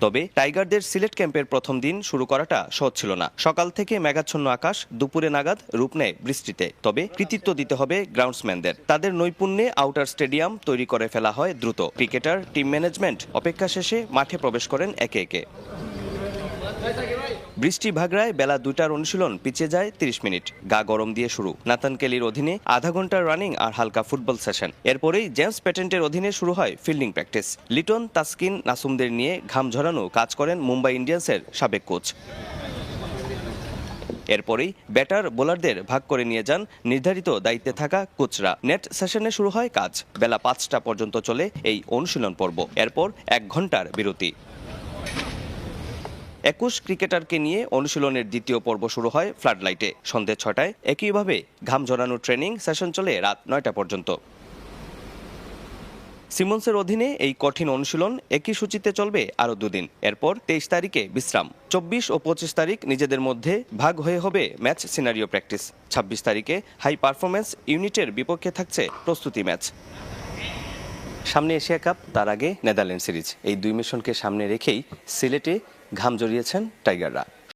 তবে টাইগারদের সিলেট ক্যাম্পের প্রথম দিন শুরু করাটা সহজ ছিল না। সকাল থেকে মেঘাচ্ছন্ন আকাশ, দুপুরে নাগাদ রূপ নেয় বৃষ্টিতে। তবে কৃতিত্ব দিতে হবে গ্রাউন্ডসম্যানদের। তাদের নৈপুণ্যে আউটার স্টেডিয়াম তৈরি করে ফেলা হয় দ্রুত। ক্রিকেটার, টিম ম্যানেজমেন্ট অপেক্ষা শেষে মাঠে প্রবেশ করেন একে একে। বৃষ্টি ভাগড়ায় বেলা দুটার অনুশীলন পিছিয়ে যায় তিরিশ মিনিট। গা গরম দিয়ে শুরু। নাতান কেলির অধীনে আধা ঘণ্টার রানিং আর হালকা ফুটবল সেশন এরপরেই জেমস প্যাটেন্টের অধীনে শুরু হয় ফিল্ডিং প্র্যাকটিস লিটন, তাসকিন, নাসুমদের নিয়ে ঘাম ঝরানো কাজ করেন মুম্বাই ইন্ডিয়ান্সের সাবেক কোচ এরপরেই ব্যাটার বোলারদের ভাগ করে নিয়ে যান নির্ধারিত দায়িত্বে থাকা কোচরা নেট সেশনে শুরু হয় কাজ। বেলা পাঁচটা পর্যন্ত চলে এই অনুশীলন পর্ব। এরপর এক ঘণ্টার বিরতি। একুশ ক্রিকেটারকে নিয়ে অনুশীলনের দ্বিতীয় পর্ব শুরু হয় ফ্লাড লাইটে সন্ধে ছটায় একইভাবে ঘাম ঝরানো ট্রেনিং সেশন চলে রাত নয়টা পর্যন্ত। সিমন্সের অধীনে এই কঠিন অনুশীলন একই সূচিতে চলবে আরও দুদিন। এরপর তেইশ তারিখে বিশ্রাম। চব্বিশ ও পঁচিশ তারিখ নিজেদের মধ্যে ভাগ হয়ে হবে ম্যাচ সিনারিও প্র্যাকটিস। ছাব্বিশ তারিখে হাই পারফরমেন্স ইউনিটের বিপক্ষে থাকছে প্রস্তুতি ম্যাচ। সামনে এশিয়া কাপ, তার আগে নেদারল্যান্ড সিরিজ। এই দুই মিশনকে সামনে রেখেই সিলেটে ঘাম জড়িয়েছেন টাইগাররা।